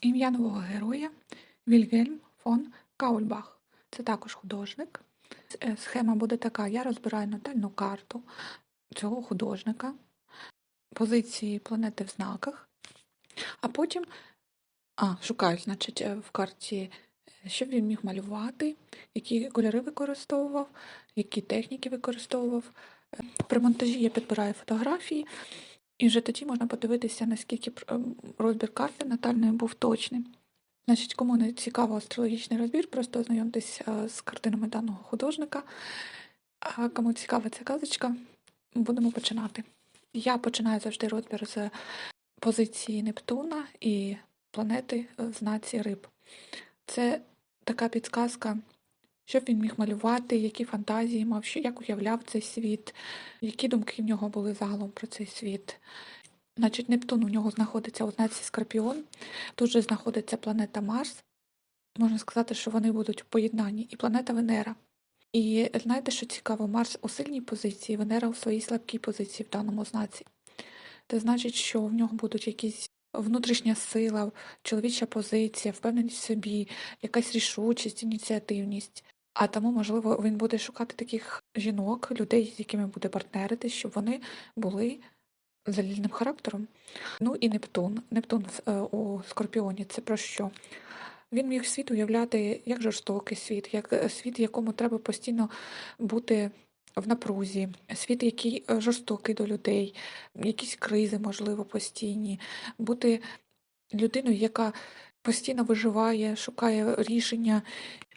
Ім'я нового героя Вільгельм фон Каульбах. Це також художник. Е, Схема буде така: я розбираю натальну карту цього художника, позиції планети в знаках, а потім а, шукаю, значить, е, в карті, е, що він міг малювати, які кольори використовував, які техніки використовував. При монтажі я підбираю фотографії, і вже тоді можна подивитися, наскільки ем, розбір карти натальної був точним. Значить, кому не цікаво астрологічний розбір, просто ознайомтесь е, з картинами даного художника. А кому цікава ця казочка, будемо починати. Я починаю завжди розбір з позиції Нептуна і планети в знаці риб. Це така підказка, що він міг малювати, які фантазії мав, що, як уявляв цей світ, які думки в нього були загалом про цей світ. Значить, Нептун у нього знаходиться у знаці Скорпіон, тут же знаходиться планета Марс. Можна сказати, що вони будуть в поєднанні, і планета Венера. І знаєте, що цікаво, Марс у сильній позиції, Венера у своїй слабкій позиції в даному знаці. Це значить, що в нього будуть якісь внутрішня сила, чоловіча позиція, впевненість в собі, якась рішучість, ініціативність. А тому, можливо, він буде шукати таких жінок, людей, з якими буде партнерити, щоб вони були залізним характером. Ну і Нептун. Нептун е, у Скорпіоні це про що? Він міг світ уявляти як жорстокий світ, як е, світ, якому треба постійно бути в напрузі, світ, який е, жорстокий до людей, якісь кризи, можливо, постійні, бути людиною, яка постійно виживає, шукає рішення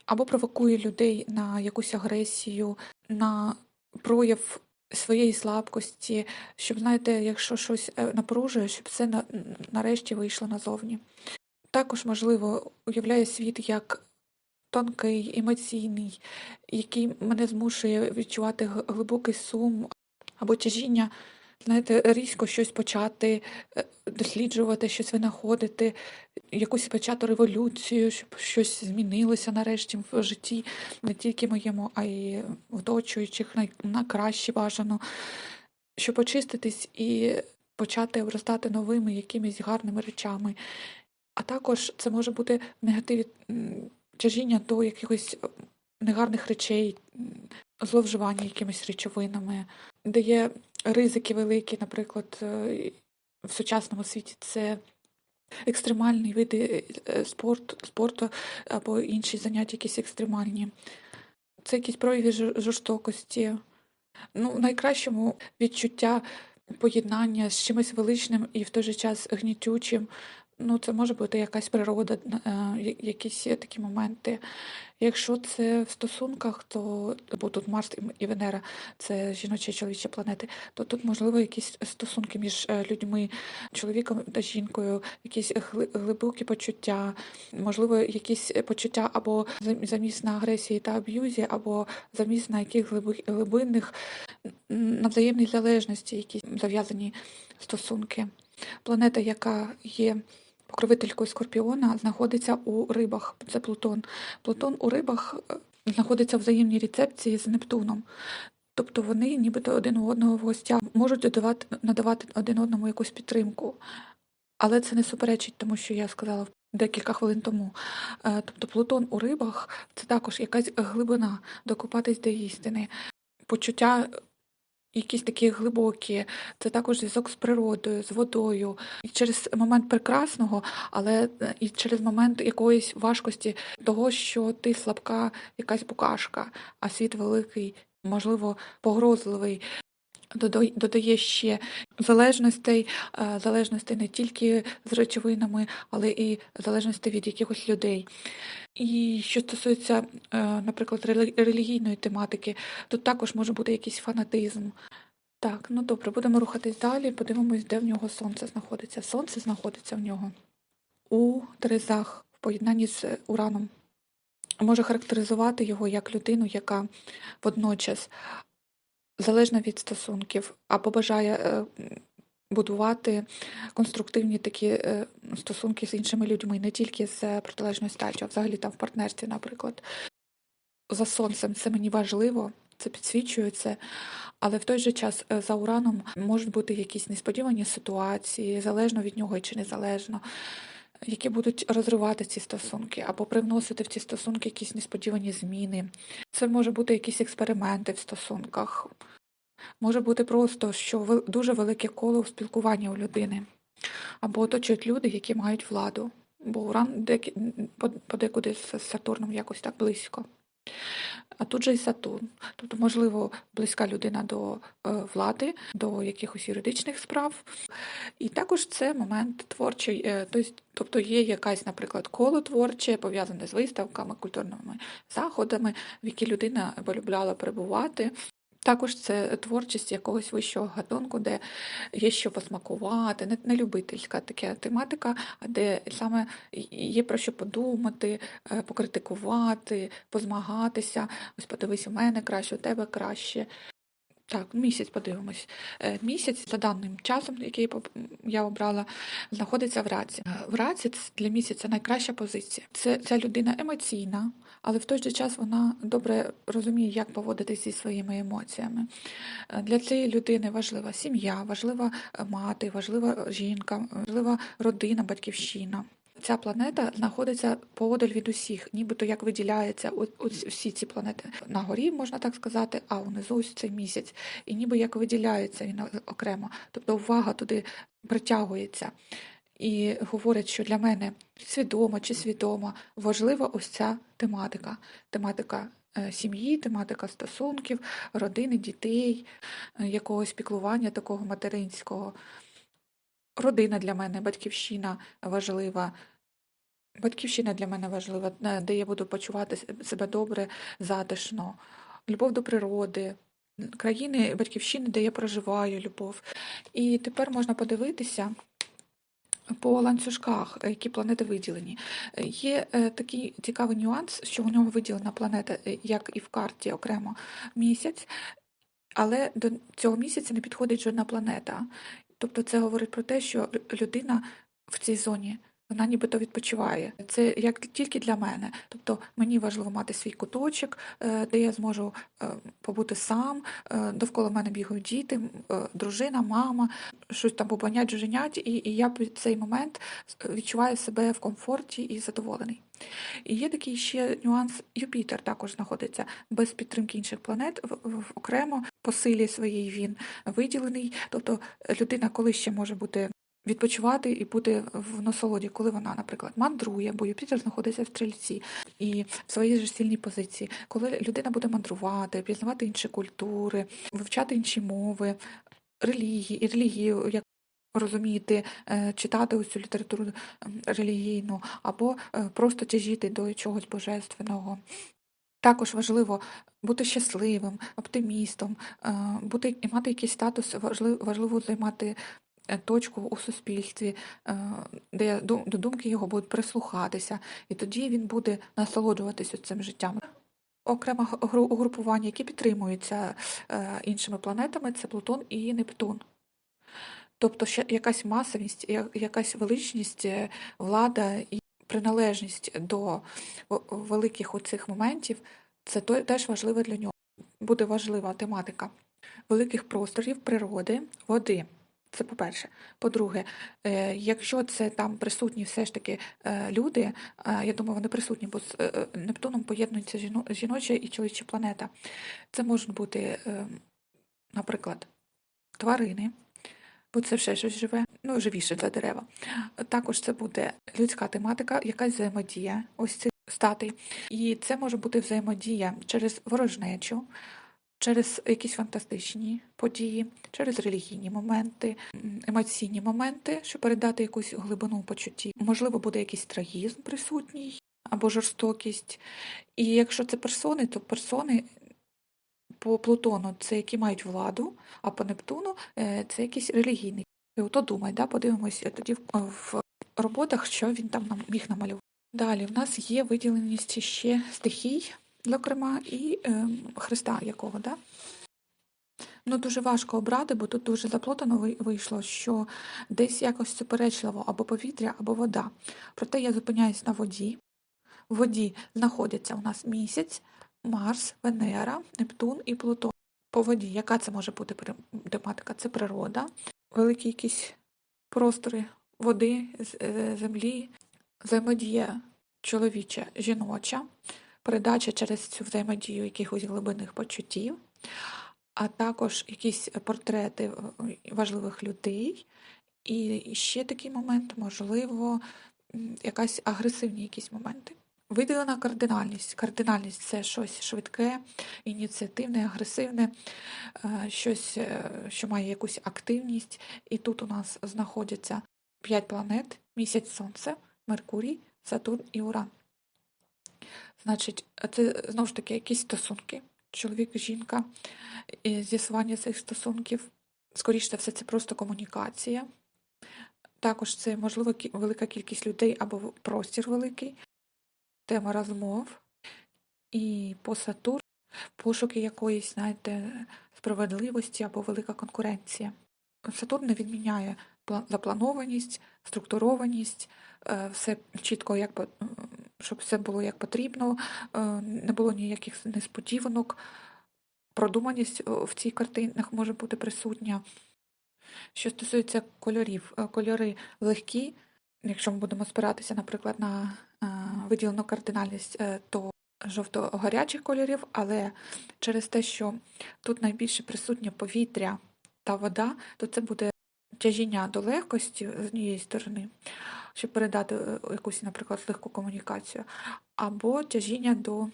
або провокує людей на якусь агресію, на прояв своєї слабкості, щоб, знаєте, якщо щось е, напружує, щоб це на, нарешті вийшло назовні. Також, можливо, уявляє світ як тонкий, емоційний, який мене змушує відчувати глибокий сум або тяжіння, знаєте, різко щось почати, е, досліджувати, щось винаходити, якусь почати революцію, щоб щось змінилося нарешті в житті, не тільки моєму, а й оточуючих на, краще бажано, щоб очиститись і почати обростати новими якимись гарними речами. А також це може бути в негативі тяжіння до якихось негарних речей, зловживання якимись речовинами, де є ризики великі, наприклад, е, в сучасному світі це екстремальні види е, спорту, спорту або інші заняття, якісь екстремальні. Це якісь прояви жор- жорстокості. Ну, в найкращому відчуття поєднання з чимось величним і в той же час гнітючим. Ну, це може бути якась природа, е, якісь такі моменти. Якщо це в стосунках, то бо тут Марс і Венера це жіночі і чоловічі планети, то тут можливо якісь стосунки між е, людьми, чоловіком та жінкою, якісь гли- глибокі почуття, можливо, якісь почуття або зам- замість на агресії та аб'юзі, або замість на яких глибинних на залежності, якісь зав'язані стосунки. Планета, яка є покровителькою Скорпіона, знаходиться у рибах. Це Плутон. Плутон у рибах е, знаходиться в взаємній рецепції з Нептуном. Тобто вони нібито один у одного в гостях можуть додавати, надавати один одному якусь підтримку. Але це не суперечить тому, що я сказала декілька хвилин тому. Е, Тобто Плутон у рибах це також якась глибина, докопатись до істини, почуття якісь такі глибокі, це також зв'язок з природою, з водою, і через момент прекрасного, але е, і через момент якоїсь важкості того, що ти слабка, якась букашка, а світ великий, можливо, погрозливий. Додає ще залежностей, е, залежностей не тільки з речовинами, але і залежностей від якихось людей. І що стосується, е, наприклад, релігійної тематики, тут також може бути якийсь фанатизм. Так, ну добре, будемо рухатись далі, подивимось, де в нього сонце знаходиться. Сонце знаходиться в нього у Терезах в поєднанні з Ураном. Може характеризувати його як людину, яка водночас залежна від стосунків, або бажає е, будувати конструктивні такі е, стосунки з іншими людьми, не тільки з е, протилежною статтю, а взагалі там в партнерстві, наприклад. За сонцем це мені важливо, це підсвічується, але в той же час за ураном можуть бути якісь несподівані ситуації, залежно від нього чи незалежно. Які будуть розривати ці стосунки або привносити в ці стосунки якісь несподівані зміни. Це може бути якісь експерименти в стосунках. Може бути просто, що дуже велике коло спілкування у людини, або оточують люди, які мають владу, бо Уран подекуди з Сатурном якось так близько. А тут же і Сатурн. Тобто, можливо, близька людина до е, влади, до якихось юридичних справ. І також це момент творчий, е, тобто є якась, наприклад, коло творче, пов'язане з виставками, культурними заходами, в які людина полюбляла перебувати. Також це творчість якогось вищого гатунку, де є що посмакувати, не, не любительська така тематика, а де саме є про що подумати, е, покритикувати, позмагатися. Ось подивись, у мене краще, у тебе краще. Так, місяць подивимось. Е, Місяць за даним часом, який я обрала, знаходиться в раці. Е, В раці для місяця найкраща позиція. Це ця людина емоційна, але в той же час вона добре розуміє, як поводитися зі своїми емоціями. Е, Для цієї людини важлива сім'я, важлива е, мати, важлива жінка, важлива родина, батьківщина. Ця планета знаходиться поодаль від усіх, нібито як виділяється всі ці планети на горі, можна так сказати, а унизу ось цей місяць, і ніби як виділяється він окремо. Тобто увага туди притягується. І говорять, що для мене свідомо чи свідомо важлива ось ця тематика. Тематика е, сім'ї, тематика стосунків, родини, дітей, е, якогось піклування такого материнського. Родина для мене, батьківщина важлива. Батьківщина для мене важлива, е, де я буду почувати себе добре, затишно. Любов до природи, країни, батьківщини, де я проживаю любов. І тепер можна подивитися по ланцюжках, е, які планети виділені. Е, Є е, такий цікавий нюанс, що у нього виділена планета, як і в карті окремо місяць, але до цього місяця не підходить жодна планета. Тобто це говорить про те, що людина в цій зоні. Вона нібито відпочиває. Це як тільки для мене. Тобто мені важливо мати свій куточок, е, де я зможу е, побути сам. е, Довкола мене бігають діти, дружина, мама, щось там бубонять, жуженять, і, я під цей момент відчуваю себе в комфорті і задоволений. І є такий ще нюанс. Юпітер також знаходиться без підтримки інших планет в, в- окремо по силі своїй він виділений. Тобто людина коли ще може бути. Відпочивати і бути в насолоді, коли вона, наприклад, мандрує, бо Юпітер знаходиться в стрільці і в своїй же сильній позиції, коли людина буде мандрувати, пізнавати інші культури, вивчати інші мови, релігії, і релігію, як розуміти, е, читати цю літературу релігійну, або е, просто тяжіти до чогось божественного. Також важливо бути щасливим, оптимістом, е, бути і мати якийсь статус, важливо, важливо займати точку у суспільстві, е, де до думки його будуть прислухатися, і тоді він буде насолоджуватися цим життям. Окреме гру- угрупування, які підтримуються е, іншими планетами, це Плутон і Нептун. Тобто ще якась масовість, якась величність, е, влада і приналежність до великих оцих моментів, це теж важливо для нього. Буде важлива тематика великих просторів, природи, води. Це по-перше. По-друге, е, якщо це там присутні все ж таки е, люди, е, я думаю, вони присутні, бо з Нептуном поєднується жіноча і чоловіча планета. Це можуть бути, наприклад, тварини, бо це все щось живе, ну, живіше за дерева. Також це буде людська тематика, якась взаємодія, ось цих статей. І це може бути взаємодія через ворожнечу, через якісь фантастичні події, через релігійні моменти, емоційні моменти, щоб передати якусь глибину почутті. Можливо, буде якийсь трагізм присутній або жорстокість. І якщо це персони, то персони по Плутону це які мають владу, а по Нептуну е, це якийсь релігійний. І ото думай, да, подивимося тоді в, в роботах, що він там нам міг намалювати. Далі в нас є виділеність ще стихій, зокрема, і е, Христа якого, да? Ну, дуже важко обрати, бо тут дуже заплутано вийшло, що десь якось суперечливо або повітря, або вода. Проте я зупиняюсь на воді. В воді знаходяться у нас місяць, Марс, Венера, Нептун і Плутон. По воді, яка це може бути тематика? Це природа, великі якісь простори води, е, землі, взаємодія чоловіча, жіноча, передача через цю взаємодію якихось глибинних почуттів, а також якісь портрети е, важливих людей. І ще такий момент, можливо, якась агресивні якісь моменти. Виділена кардинальність. Кардинальність це щось швидке, ініціативне, агресивне, е, щось, е, що має якусь активність. І тут у нас знаходяться п'ять планет: місяць Сонце, Меркурій, Сатурн і Уран. Значить, це знову ж таки якісь стосунки. Чоловік, жінка, і з'ясування цих стосунків. Скоріше за все, це просто комунікація. Також це, можливо, велика кількість людей або простір великий, тема розмов. І по Сатурн пошуки якоїсь, знаєте, справедливості або велика конкуренція. Сатурн не відміняє запланованість, структурованість, е, все чітко, як щоб все було як потрібно, е, не було ніяких несподіванок. Продуманість е, в цих картинах може бути присутня. Що стосується кольорів, е, кольори легкі, якщо ми будемо спиратися, наприклад, на виділену кардинальність, то жовто-гарячих кольорів, але через те, що тут найбільше присутнє повітря та вода, то це буде тяжіння до легкості з однієї сторони, щоб передати е, якусь, наприклад, легку комунікацію, або тяжіння до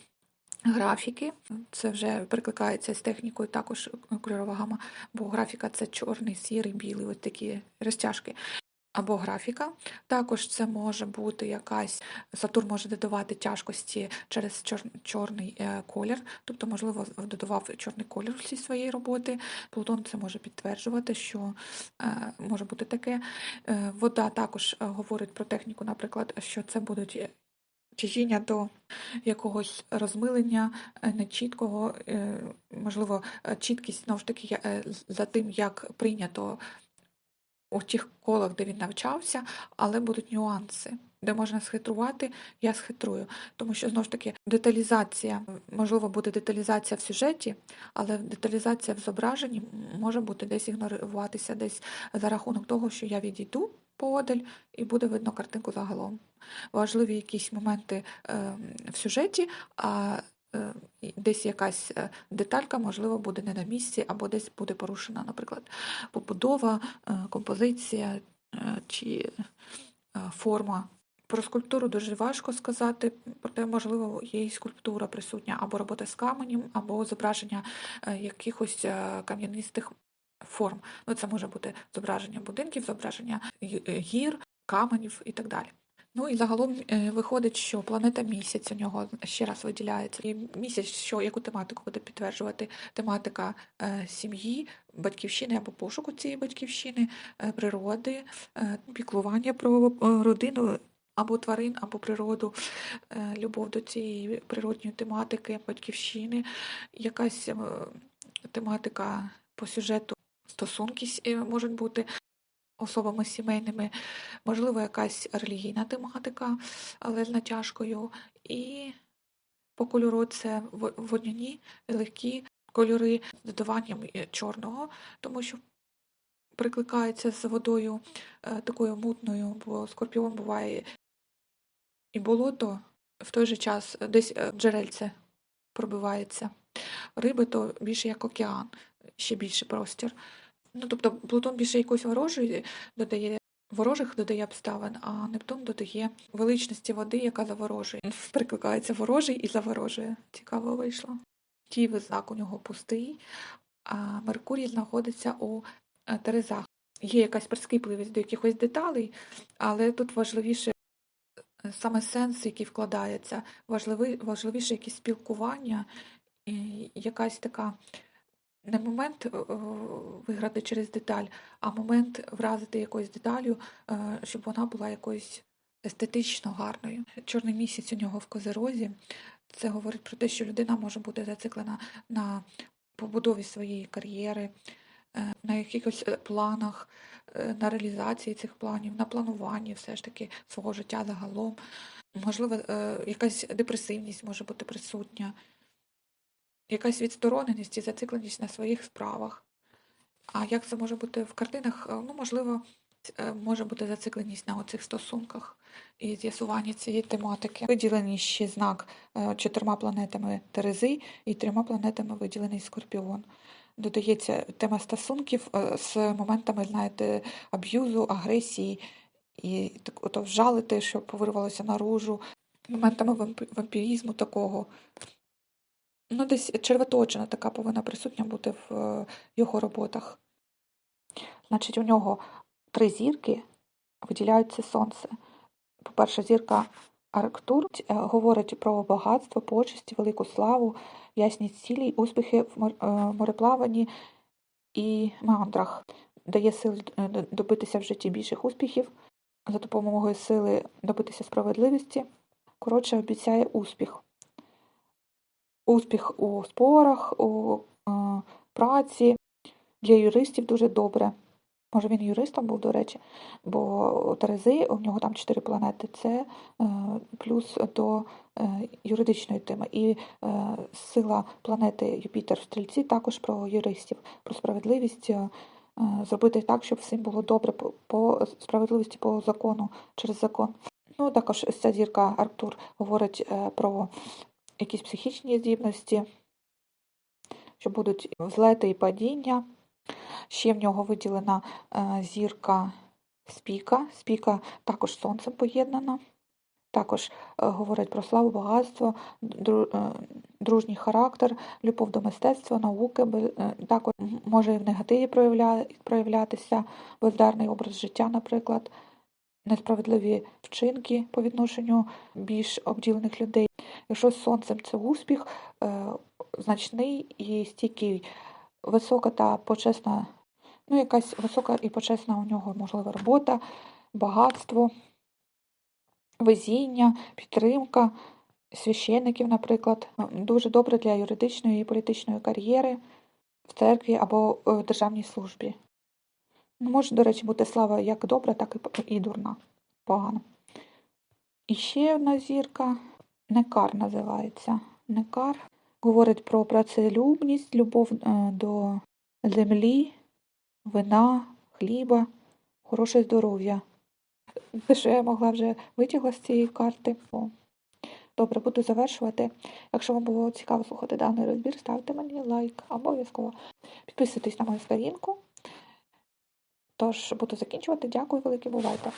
графіки. Це вже прикликається з технікою також е, кольорова гама, бо графіка це чорний, сірий, білий, ось такі розтяжки. Або графіка. Також це може бути якась Сатурн може додавати тяжкості через чор- чорний е, колір, тобто, можливо, додавав чорний колір всі своєї роботи. Плутон це може підтверджувати, що е, може бути таке. Е, Вода також говорить про техніку, наприклад, що це будуть тяжіння до якогось розмилення нечіткого, можливо, чіткість знову ж таки за тим, як прийнято у тих колах, де він навчався, але будуть нюанси, де можна схитрувати, я схитрую. Тому що знову ж таки деталізація, можливо, буде деталізація в сюжеті, але деталізація в зображенні може бути десь ігноруватися, десь за рахунок того, що я відійду поодаль і буде видно картинку загалом. Важливі якісь моменти е, в сюжеті, а десь якась е, деталька, можливо, буде не на місці, або десь буде порушена, наприклад, побудова, е, композиція е, чи е, форма. Про скульптуру дуже важко сказати, проте, можливо, є і скульптура присутня, або робота з каменем, або зображення е, якихось е, кам'янистих форм. Ну, це може бути зображення будинків, зображення е, гір, каменів і так далі. Ну і загалом е, виходить, що планета місяць у нього ще раз виділяється. І місяць, що яку тематику буде підтверджувати? Тематика е, сім'ї, батьківщини або пошуку цієї батьківщини, е, природи, піклування про родину або тварин, або природу, любов до цієї природньої тематики, батьківщини, якась тематика по сюжету, стосунки можуть бути особами сімейними, можливо, якась релігійна тематика, але з натяжкою. І по кольору це во- водняні, легкі кольори з додаванням чорного, тому що прикликається з водою е, такою мутною, бо скорпіон буває і болото в той же час десь е, джерельце пробивається. Риби то більше як океан, ще більше простір. Ну, тобто Плутон більше якоїсь ворожої додає ворожих додає обставин, а Нептун додає величності води, яка заворожує. Прикликається ворожий і заворожує. Цікаво вийшло. Тівий знак у нього пустий, а Меркурій знаходиться у е, Терезах. Є якась прискіпливість до якихось деталей, але тут важливіше е, саме сенс, який вкладається, важливі, важливіше якісь спілкування, якась така не момент е, виграти через деталь, а момент вразити якоюсь деталю, е, щоб вона була якоюсь естетично гарною. Чорний місяць у нього в козерозі. Це говорить про те, що людина може бути зациклена на побудові своєї кар'єри, е, на якихось е, планах, е, на реалізації цих планів, на плануванні все ж таки свого життя загалом. Можливо, е, якась депресивність може бути присутня якась відстороненість і зацикленість на своїх справах. А як це може бути в картинах? Е, Ну, можливо, Е, Може бути зацикленість на оцих стосунках і з'ясуванні цієї тематики. Виділений ще знак е, чотирма планетами Терези і трьома планетами виділений Скорпіон. Додається тема стосунків з моментами, знаєте, аб'юзу, агресії і так, ото вжалити, щоб вирвалося наружу, моментами вампі- вампірізму такого. Ну, десь червоточина така повинна присутня бути в е, його роботах. Значить, у нього три зірки виділяються сонце. По-перше, зірка Арктур е, говорить про багатство, почесті, велику славу, ясність цілей, успіхи в е, мореплаванні і мандрах. Дає сили добитися в житті більших успіхів, за допомогою сили добитися справедливості. Коротше, обіцяє успіх. Успіх у спорах, у е, праці. Для юристів дуже добре. Може, він юристом був, до речі, бо Терези у нього там чотири планети. Це е, плюс до е, юридичної теми. І сила планети Юпітер в стрільці також про юристів, про справедливість. Зробити так, щоб всім було добре по, справедливості по закону через закон. Ну, також ця зірка Арктур говорить про якісь психічні здібності, що будуть злети і падіння. Ще в нього виділена е, зірка спіка. Спіка також сонцем поєднана. Також е, говорить про славу, багатство, е, дружній характер, любов до мистецтва, науки. е, Також може і в негативі проявлятися, бездарний образ життя, наприклад, несправедливі вчинки по відношенню більш обділених людей. Якщо з сонцем це успіх, е, значний і стійкий, висока та почесна, ну якась висока і почесна у нього можлива робота, багатство, везіння, підтримка священників, наприклад, дуже добре для юридичної і політичної кар'єри в церкві або е, в державній службі. Ну, може, до речі, бути слава як добра, так і дурна, погана. І ще одна зірка Некар називається. Некар говорить про працелюбність, любов е, до землі, вина, хліба, хороше здоров'я. Я могла вже витягла з цієї карти. Добре, буду завершувати. Якщо вам було цікаво слухати даний розбір, ставте мені лайк обов'язково. Підписуйтесь на мою сторінку. Тож буду закінчувати. Дякую велике, бувайте.